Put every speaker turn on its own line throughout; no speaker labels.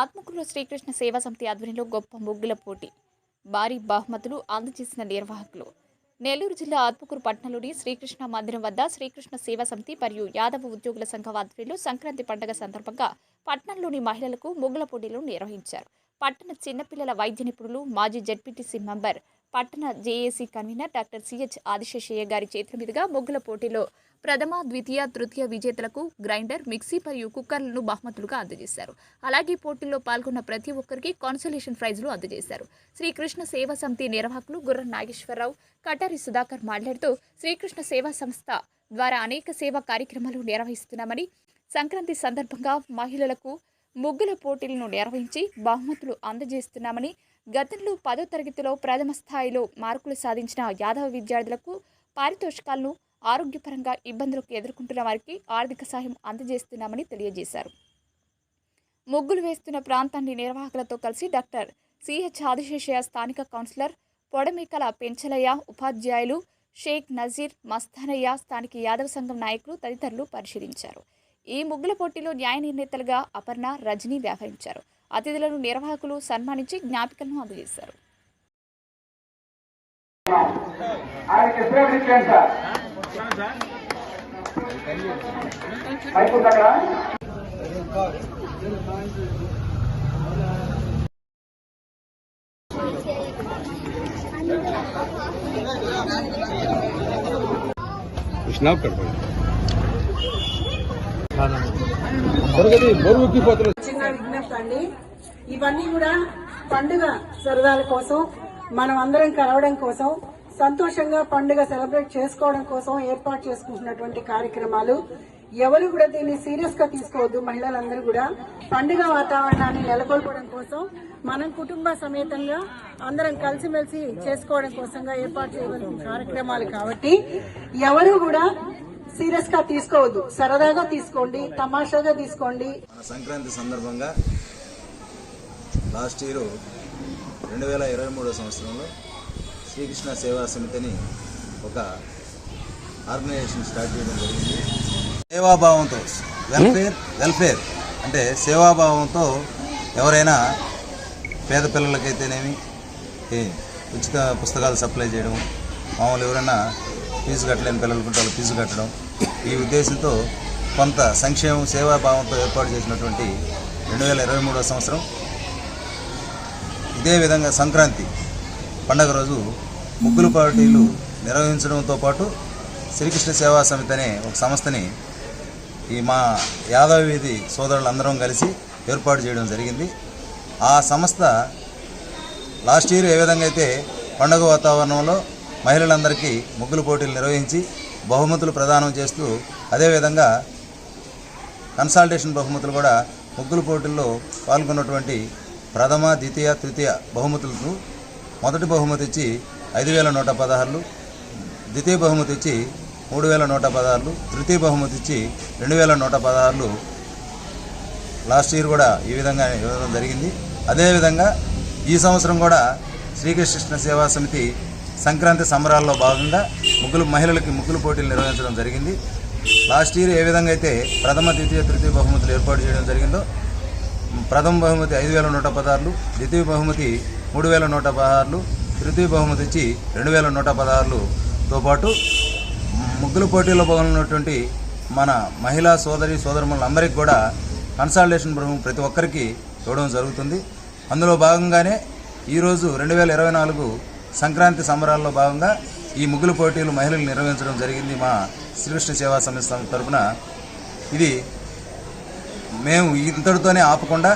ఆత్మకూరు శ్రీకృష్ణ సేవా సమితి ఆధ్వర్యంలో గొప్ప ముగ్గుల పోటీ. భారీ బహుమతులు అందజేసిన నిర్వాహకులు. నెల్లూరు జిల్లా ఆత్మకూరు పట్టణంలోని శ్రీకృష్ణ మందిరం వద్ద శ్రీకృష్ణ సేవా సమితి మరియు యాదవ ఉద్యోగుల సంఘం ఆధ్వర్యంలో సంక్రాంతి పండుగ సందర్భంగా పట్టణంలోని మహిళలకు ముగ్గుల పోటీలు నిర్వహించారు. పట్టణ చిన్నపిల్లల వైద్య నిపుణులు మాజీ జడ్పీటీసీ మెంబర్ పట్టణ JAC convener doctor CH Adiseshaiah గారి చేతుల మీదుగా ముగ్గుల పోటీలో ప్రథమ ద్వితీయ తృతీయ విజేతలకు గ్రైండర్ మిక్సీ మరియు కుక్కర్లను బహుమతులుగా అందజేశారు. అలాగే పోటీల్లో పాల్గొన్న ప్రతి ఒక్కరికి కాన్సలేషన్ ప్రైజులు అందజేశారు. శ్రీకృష్ణ సేవా సమితి నిర్వాహకులు గుర్ర నాగేశ్వరరావు కటారి సుధాకర్ మాట్లాడుతూ శ్రీకృష్ణ సేవా సంస్థ ద్వారా అనేక సేవా కార్యక్రమాలు నిర్వహిస్తున్నామని సంక్రాంతి సందర్భంగా మహిళలకు ముగ్గుల పోటీలను నిర్వహించి బహుమతులు అందజేస్తున్నామని గతంలో పదో తరగతిలో ప్రథమ స్థాయిలో మార్కులు సాధించిన యాదవ విద్యార్థులకు పారితోషికాలను ఆరోగ్యపరంగా ఇబ్బందులకు ఎదుర్కొంటున్న వారికి ఆర్థిక సహాయం అందజేస్తున్నామని తెలియజేశారు. ముగ్గులు వేస్తున్న ప్రాంతాన్ని నిర్వాహకులతో కలిసి డాక్టర్ సిహెచ్ ఆదిశేషయ్య స్థానిక కౌన్సిలర్ పొడమేకల పెంచలయ్య ఉపాధ్యాయులు షేక్ నజీర్ మస్తానయ్య స్థానిక యాదవ సంఘం నాయకులు తదితరులు పరిశీలించారు. ఈ ముగ్గుల పోటీలో న్యాయ నిర్ణేతలుగా అపర్ణ రజనీ వ్యవహరించారు. అతిథులను నిర్వాహకులు సన్మానించి జ్ఞాపికలను అందజేశారు.
సేవలు ఇచ్చేయండి సార్.
చిన్న విజ్ఞప్తి అండి. ఇవన్నీ కూడా పండుగ సరదాల కోసం మనం అందరం కలవడం కోసం సంతోషంగా పండుగ సెలబ్రేట్ చేసుకోవడం కోసం ఏర్పాటు చేసుకుంటున్నటువంటి కార్యక్రమాలు. ఎవరు కూడా దీన్ని సీరియస్గా తీసుకోవద్దు మహిళలందరూ కూడా. పండుగ వాతావరణాన్ని నెలకొల్పడం కోసం మనం కుటుంబ సమేతంగా అందరం కలిసిమెలిసి చేసుకోవడం కోసంగా ఏర్పాటు చేయవలసిన కార్యక్రమాలు కాబట్టి ఎవరు కూడా సీరియస్గా తీసుకోవద్దు. సరదాగా తీసుకోండి తమాషాగా తీసుకోండి.
మన సంక్రాంతి సందర్భంగా లాస్ట్ ఇయర్ రెండు వేల ఇరవై మూడో సంవత్సరంలో శ్రీకృష్ణ సేవా సమితిని ఒక ఆర్గనైజేషన్ స్టార్ట్ చేయడం జరిగింది. సేవాభావంతో వెల్ఫేర్ వెల్ఫేర్ అంటే సేవాభావంతో ఎవరైనా పేద పిల్లలకైతేనేమి ఉచిత పుస్తకాలు సప్లై చేయడం మామూలు ఎవరైనా ఫీజు కట్టలేని పిల్లలకు వాళ్ళు ఫీజు కట్టడం. ఈ ఉద్దేశంతో కొంత సంక్షేమం సేవాభావంతో ఏర్పాటు చేసినటువంటి రెండు వేల ఇరవై మూడో సంవత్సరం. ఇదే విధంగా సంక్రాంతి పండగ రోజు ముగ్గులు పార్టీలు నిర్వహించడంతో పాటు శ్రీకృష్ణ సేవా సమితి అనే ఒక సంస్థని ఈ మా యాదవ వీధి సోదరులందరం కలిసి ఏర్పాటు చేయడం జరిగింది. ఆ సంస్థ లాస్ట్ ఇయర్ ఏ విధంగా అయితే పండగ వాతావరణంలో మహిళలందరికీ ముగ్గులు పోటీలు నిర్వహించి బహుమతులు ప్రదానం చేస్తూ అదేవిధంగా కన్సల్టేషన్ బహుమతులు కూడా ముగ్గులు పోటీల్లో పాల్గొన్నటువంటి ప్రథమ ద్వితీయ తృతీయ బహుమతులకు మొదటి బహుమతి ఇచ్చి ఐదు వేల నూట పదహారులు ద్వితీయ బహుమతి ఇచ్చి మూడు వేల నూట పదహారులు తృతీయ బహుమతి ఇచ్చి రెండు వేల నూట పదహారులు లాస్ట్ ఇయర్ కూడా ఈ విధంగా ఇవ్వడం జరిగింది. అదేవిధంగా ఈ సంవత్సరం కూడా శ్రీకృష్ణ సేవా సమితి సంక్రాంతి సంబరాల్లో భాగంగా ముగ్గులు మహిళలకి ముగ్గులు పోటీలు నిర్వహించడం జరిగింది. లాస్ట్ ఇయర్ ఏ విధంగా అయితే ప్రథమ ద్వితీయ తృతీయ బహుమతులు ఏర్పాటు చేయడం జరిగిందో ప్రథమ బహుమతి ఐదు వేల నూట పదహారులు ద్వితీయ బహుమతి మూడు వేల నూట పదహారులు తృతీయ బహుమతి ఇచ్చి రెండు వేల నూట పదహారులతో పాటు ముగ్గుల పోటీల్లో పాల్గొన్నటువంటి మన మహిళా సోదరి సోదరులందరికీ కూడా కన్సల్టేషన్ బృహం ప్రతి ఒక్కరికి ఇవ్వడం జరుగుతుంది. అందులో భాగంగానే ఈరోజు రెండు వేల ఇరవై నాలుగు సంక్రాంతి సంబరాల్లో భాగంగా ఈ ముగ్గులు పోటీలు మహిళలు నిర్వహించడం జరిగింది మా శ్రీకృష్ణ సేవా సంస్థ తరపున. ఇది మేము ఇంతటితోనే ఆపకుండా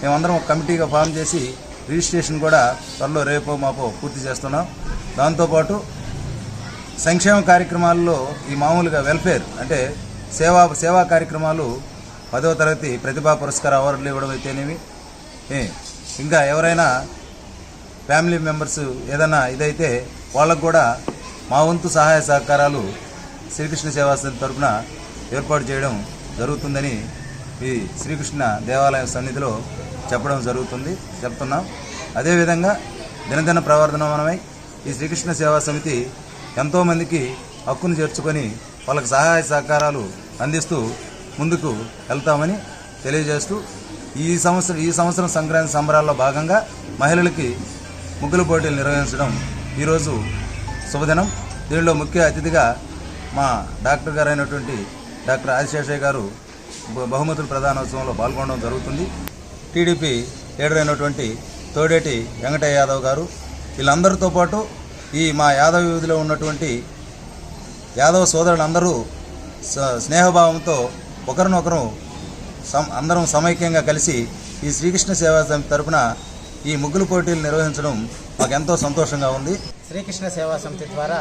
మేమందరం ఒక కమిటీగా ఫామ్ చేసి రిజిస్ట్రేషన్ కూడా త్వరలో రేపో మాపో పూర్తి చేస్తున్నాం. దాంతోపాటు సంక్షేమ కార్యక్రమాల్లో ఈ మామూలుగా వెల్ఫేర్ అంటే సేవా సేవా కార్యక్రమాలు పదవ తరగతి ప్రతిభా పురస్కార అవార్డులు ఇవ్వడం అయితేనేమి. ఇంకా ఎవరైనా ఫ్యామిలీ మెంబర్స్ ఏదైనా ఇదైతే వాళ్ళకు కూడా మా వంతు సహాయ సహకారాలు శ్రీకృష్ణ సేవా సమితి తరపున ఏర్పాటు చేయడం జరుగుతుందని ఈ శ్రీకృష్ణ దేవాలయం సన్నిధిలో చెప్పడం జరుగుతుంది చెప్తున్నాం. అదేవిధంగా దినదిన ప్రవర్ధనమనమై ఈ శ్రీకృష్ణ సేవా సమితి ఎంతోమందికి హక్కును చేర్చుకొని వాళ్ళకి సహాయ సహకారాలు అందిస్తూ ముందుకు వెళ్తామని తెలియజేస్తూ ఈ సంవత్సరం ఈ సంవత్సరం సంక్రాంతి సంబరాల్లో భాగంగా మహిళలకి ముగ్గుల పోటీలు నిర్వహించడం ఈరోజు శుభదినం. దీనిలో ముఖ్య అతిథిగా మా డాక్టర్ గారు అయినటువంటి డాక్టర్ ఆదిశేషయ్య గారు బహుమతుల ప్రధానోత్సవంలో పాల్గొనడం జరుగుతుంది. టీడీపీ లీడర్ అయినటువంటి తోడేటి వెంకటయ్య యాదవ్ గారు వీళ్ళందరితో పాటు ఈ మా యాదవ్ వీధిలో ఉన్నటువంటి యాదవ సోదరులందరూ స- స్నేహభావంతో ఒకరినొకరు సం అందరం సమైక్యంగా కలిసి ఈ శ్రీకృష్ణ సేవా సమితి తరపున ఈ ముగ్గులు పోటీలు నిర్వహించడం మాకు ఎంతో సంతోషంగా ఉంది.
శ్రీకృష్ణ సేవా సమితి ద్వారా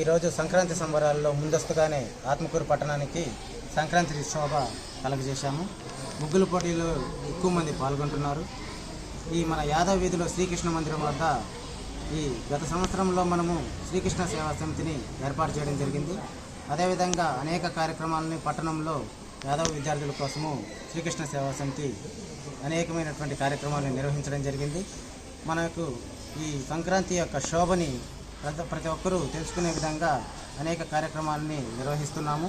ఈరోజు సంక్రాంతి సంబరాల్లో ముందస్తుగానే ఆత్మకూరు పట్టణానికి సంక్రాంతి శోభ కలగజేశాము. ముగ్గుల పోటీలు ఎక్కువ మంది పాల్గొంటున్నారు. ఈ మన యాదవ వీధిలో శ్రీకృష్ణ మందిరం వద్ద ఈ గత సంవత్సరంలో మనము శ్రీకృష్ణ సేవా సమితిని ఏర్పాటు చేయడం జరిగింది. అదేవిధంగా అనేక కార్యక్రమాలని పట్టణంలో యాదవ్ విద్యార్థుల కోసము శ్రీకృష్ణ సేవా సమితి అనేకమైనటువంటి కార్యక్రమాలను నిర్వహించడం జరిగింది. మనకు ఈ సంక్రాంతి యొక్క శోభని ప్రతి ఒక్కరూ తెలుసుకునే విధంగా అనేక కార్యక్రమాలని నిర్వహిస్తున్నాము.